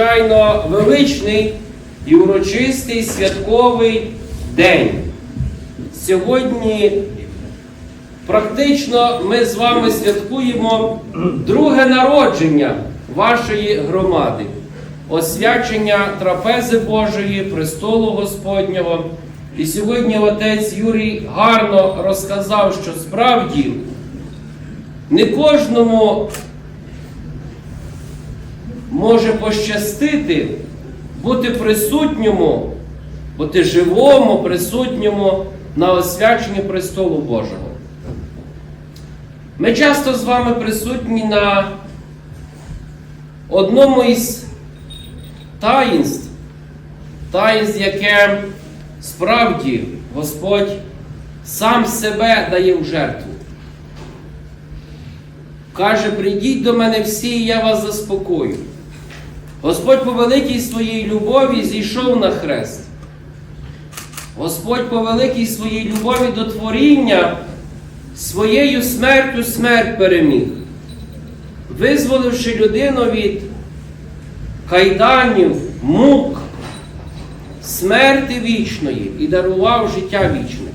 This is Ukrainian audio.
надзвичайно величний і урочистий святковий день. Сьогодні практично ми з вами святкуємо друге народження вашої громади, освячення трапези Божої, престолу Господнього. І сьогодні отець Юрій гарно розказав, що справді не кожному може пощастити бути присутньому, бути живому, присутньому на освяченні престолу Божого. Ми часто з вами присутні на одному із таїнств, таїнств, яке справді Господь сам себе дає в жертву. Каже, прийдіть до мене всі, і я вас заспокою. Господь по великій своїй любові зійшов на хрест. Господь по великій своїй любові до творіння своєю смертю смерть переміг, визволивши людину від кайданів, мук, смерти вічної і дарував життя вічне.